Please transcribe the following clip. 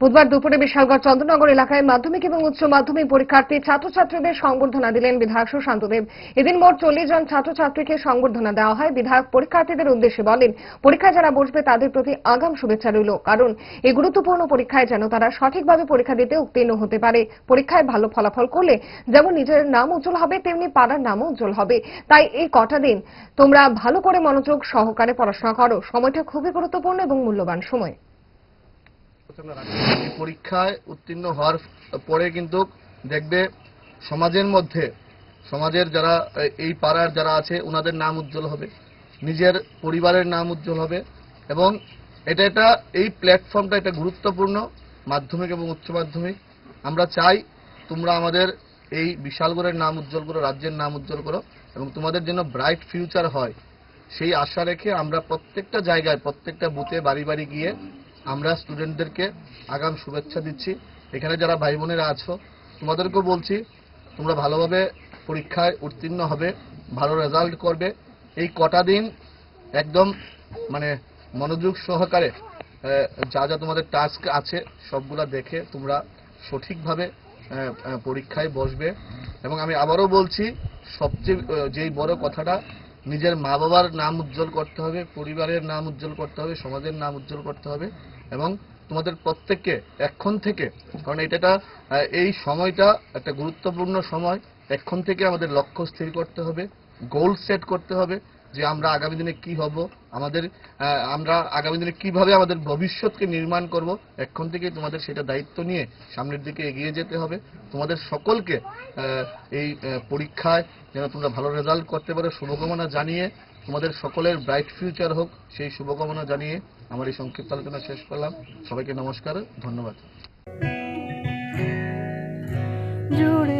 বুধবার দুপুরে বিশালগড় চন্দ্রনগর এলাকায় মাধ্যমিক এবং উচ্চ মাধ্যমিক পরীক্ষার্থী ছাত্রছাত্রীদের সংবর্ধনা দিলেন বিধায়ক সুশান্তদেব এদিন মোট চল্লিশ জন ছাত্রছাত্রীকে সংবর্ধনা দেওয়া হয়। বিধায়ক পরীক্ষার্থীদের উদ্দেশ্যে বলেন পরীক্ষায় যারা বসবে তাদের প্রতি আগাম শুভেচ্ছা রইল, কারণ এই গুরুত্বপূর্ণ পরীক্ষায় যেন তারা সঠিকভাবে পরীক্ষা দিতে উত্তীর্ণ হতে পারে। পরীক্ষায় ভালো ফলাফল করলে যেমন নিজের নাম উজ্জ্বল হবে, তেমনি পাড়ার নামও উজ্জ্বল হবে। তাই এই কটা দিন তোমরা ভালো করে মনোযোগ সহকারে পড়াশোনা করো। সময়টা খুবই গুরুত্বপূর্ণ এবং মূল্যবান সময়। পরীক্ষায় উত্তীর্ণ হওয়ার পরে কিন্তু দেখবে সমাজের মধ্যে, সমাজের যারা, এই পাড়ার যারা আছে ওনাদের নাম উজ্জ্বল হবে, নিজের পরিবারের নাম উজ্জ্বল হবে এবং এটা এটা এই প্ল্যাটফর্মটা এটা গুরুত্বপূর্ণ মাধ্যমিক এবং উচ্চ মাধ্যমিক। আমরা চাই তোমরা আমাদের এই বিশালগড়ের নাম উজ্জ্বল করো, রাজ্যের নাম উজ্জ্বল করো এবং তোমাদের জন্য ব্রাইট ফিউচার হয়। সেই আশা রেখে আমরা প্রত্যেকটা জায়গায়, প্রত্যেকটা বুথে বাড়ি বাড়ি গিয়ে আমরা স্টুডেন্টদেরকে আগাম শুভেচ্ছা দিচ্ছি। এখানে যারা ভাই বোনেরা আছো, তোমাদেরকেও বলছি, তোমরা ভালোভাবে পরীক্ষায় উত্তীর্ণ হবে, ভালো রেজাল্ট করবে। এই কটা দিন একদম মানে মনোযোগ সহকারে যা যা তোমাদের টাস্ক আছে, সবগুলা দেখে তোমরা সঠিকভাবে পরীক্ষায় বসবে। এবং আমি আবারও বলছি, সবচেয়ে যেই বড় কথাটা নিজের মা বাবার নাম উজ্জ্বল করতে হবে, পরিবারের নাম উজ্জ্বল করতে হবে, সমাজের নাম উজ্জ্বল করতে হবে এবং তোমাদের প্রত্যেককে এখন থেকে, কারণ এটা এই সময়টা একটা গুরুত্বপূর্ণ সময়, এখন থেকে আমাদের লক্ষ্য স্থির করতে হবে গোল সেট করতে হবে যে আমরা আগামী দিনে কি হব, আমাদের আমরা আগামী দিনে কীভাবে আমাদের ভবিষ্যৎকে নির্মাণ করব, এখন থেকে তোমাদের সেটা দায়িত্ব নিয়ে সামনের দিকে এগিয়ে যেতে হবে। তোমাদের সকলকে এই পরীক্ষায় যেন তোমরা ভালো রেজাল্ট করতে পারো, শুভকামনা জানিয়ে তোমাদের সকলের ব্রাইট ফিউচার হোক, সেই শুভকামনা জানিয়ে আমার এই সংক্ষিপ্ত আলোচনা শেষ করলাম। সবাইকে নমস্কার, ধন্যবাদ। জুড়ে